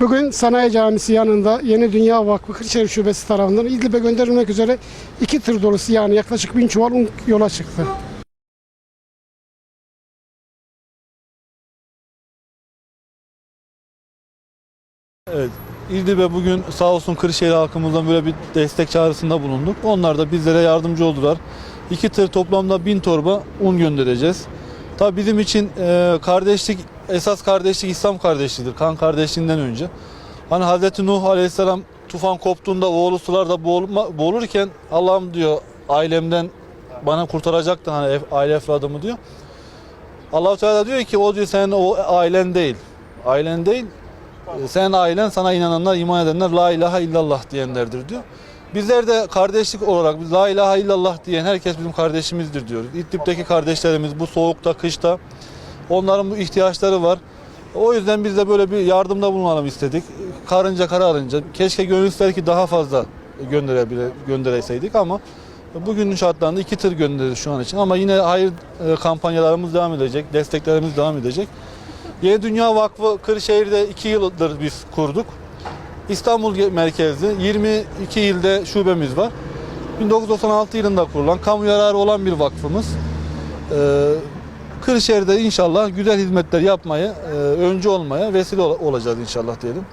Bugün Sanayi Camisi yanında Yeni Dünya Vakfı Kırşehir Şubesi tarafından İdlib'e gönderilmek üzere iki tır dolusu yani yaklaşık bin çuval un yola çıktı. Evet. İdlib'e bugün sağ olsun Kırşehir halkımızdan böyle bir destek çağrısında bulunduk. Onlar da bizlere yardımcı oldular. İki tır toplamda bin torba un göndereceğiz. Tabii bizim için e, kardeşlik, esas kardeşlik İslam kardeşliğidir. Kan kardeşliğinden önce. Hani Hazreti Nuh Aleyhisselam tufan koptuğunda oğlu sularda boğulma, boğulurken Allah'ım diyor ailemden bana kurtaracaktın hani aile efradımı diyor. Allah Teala diyor ki o diyor senin o ailen değil. Ailen değil. E, Sen ailen sana inananlar, iman edenler la ilahe illallah diyenlerdir diyor. Bizler de kardeşlik olarak biz la ilahe illallah diyen herkes bizim kardeşimizdir diyoruz. İdlib'deki kardeşlerimiz bu soğukta, kışta onların bu ihtiyaçları var. O yüzden biz de böyle bir yardımda bulunalım istedik. Karınca kara alınca keşke gönül ki daha fazla gönderebile göndereseydik ama bugünün şartlarında iki tır göndeririz şu an için ama yine hayır e, kampanyalarımız devam edecek, desteklerimiz devam edecek. Yeni Dünya Vakfı Kırşehir'de 2 yıldır biz kurduk. İstanbul merkezli 22 ilde şubemiz var. 1996 yılında kurulan kamu yararı olan bir vakfımız. Ee, Kırşehir'de inşallah güzel hizmetler yapmayı, e, önce olmaya vesile olacağız inşallah diyelim.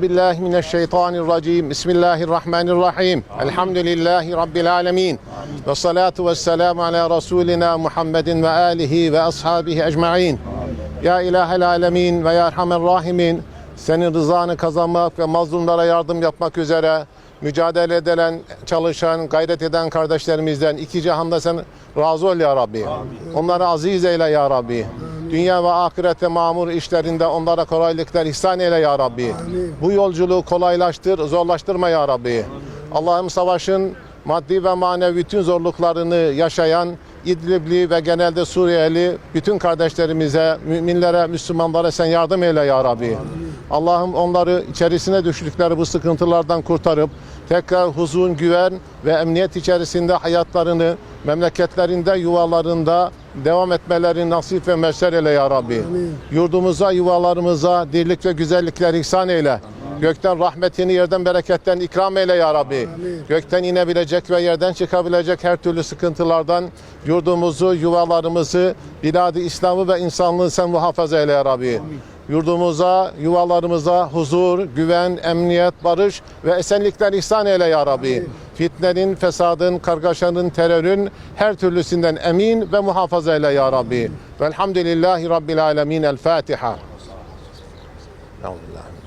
billahi. Bismillahirrahmanirrahim. Elhamdülillahi rabbil alamin. Ve salatu vesselam ala rasulina Muhammedin ve alihi ve ashabihi ecmaîn. Ya ilahel alemin ve ya erhamer rahimin senin rızanı kazanmak ve mazlumlara yardım yapmak üzere mücadele eden, çalışan, gayret eden kardeşlerimizden iki cihanda sen razı ol ya Rabbi. Onları aziz eyle ya Rabbi. Dünya ve ahirette mamur işlerinde onlara kolaylıklar ihsan eyle ya Rabbi. Bu yolculuğu kolaylaştır, zorlaştırma ya Rabbi. Allah'ım savaşın maddi ve manevi bütün zorluklarını yaşayan İdlibli ve genelde Suriyeli bütün kardeşlerimize, müminlere, Müslümanlara sen yardım eyle ya Rabbi. Allah'ım onları içerisine düştükleri bu sıkıntılardan kurtarıp tekrar huzur, güven ve emniyet içerisinde hayatlarını memleketlerinde, yuvalarında devam etmeleri nasip ve mesler eyle ya Rabbi. Yurdumuza, yuvalarımıza dirlik ve güzellikler ihsan eyle. Gökten rahmetini, yerden bereketten ikram eyle ya Rabbi. Gökten inebilecek ve yerden çıkabilecek her türlü sıkıntılardan yurdumuzu, yuvalarımızı, biladi İslam'ı ve insanlığı sen muhafaza eyle ya Rabbi. Yurdumuza, yuvalarımıza huzur, güven, emniyet, barış ve esenlikler ihsan eyle ya Rabbi. Fitnenin, fesadın, kargaşanın, terörün her türlüsünden emin ve muhafaza eyle ya Rabbi. Velhamdülillahi Rabbil alemin. El Fatiha. Euzubillahimineşşeytanirracim.